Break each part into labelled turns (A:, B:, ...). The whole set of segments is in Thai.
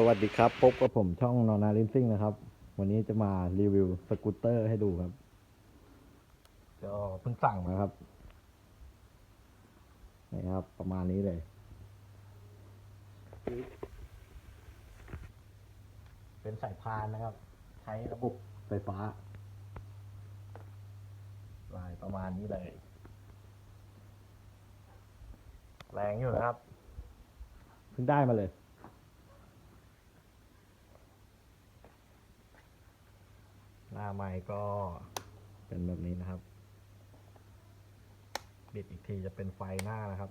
A: สวัสดีครับพบกับผมช่องนอนาลินซิ่งนะครับ วันนี้จะมารีวิวสกูตเตอร์ให้ดูครับก็เพิ่งสั่งมาครับนี่ครับ ประมาณนี้เลยเป็นสายพานนะครับ ใช้ระบบไฟฟ้า ลายประมาณนี้เลย แรงอยู่นะครับ เพิ่งได้มาเลย น้าไม้ก็เป็นแบบนี้นะครับบิดอีกทีจะเป็นไฟหน้านะครับ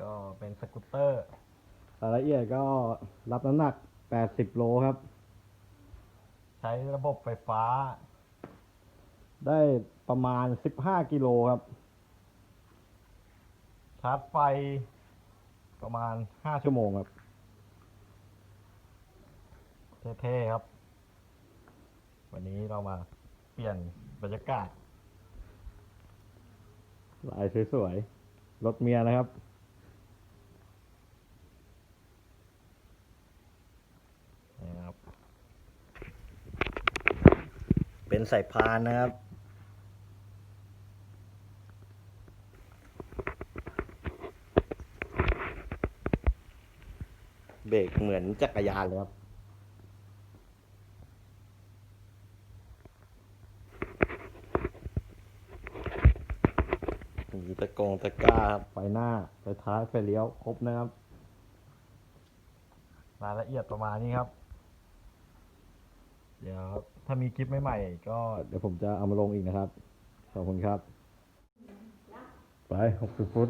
A: ก็เป็นสกูตเตอร์รายละเอียดก็รับน้ำหนัก 80 โลครับ ใช้ระบบไฟฟ้า ได้ประมาณ 15 กิโลครับ ชาร์จไฟ ประมาณ5ชั่วโมงครับ เท่ๆครับ วันนี้เรามาเปลี่ยนบรรยากาศลายสวยๆรถเมียนะครับนี่ครับเป็นสายพานนะครับ เบรกเหมือนจักรยานเลยครับ มีตะกงตะกร้าครับไฟหน้าไฟท้ายไฟเลี้ยวครบนะครับ รายละเอียดประมาณนี้ครับ เดี๋ยวถ้ามีคลิปใหม่ๆก็เดี๋ยวผมจะเอามาลงอีกนะครับ ขอบคุณครับ ไป60ฟุต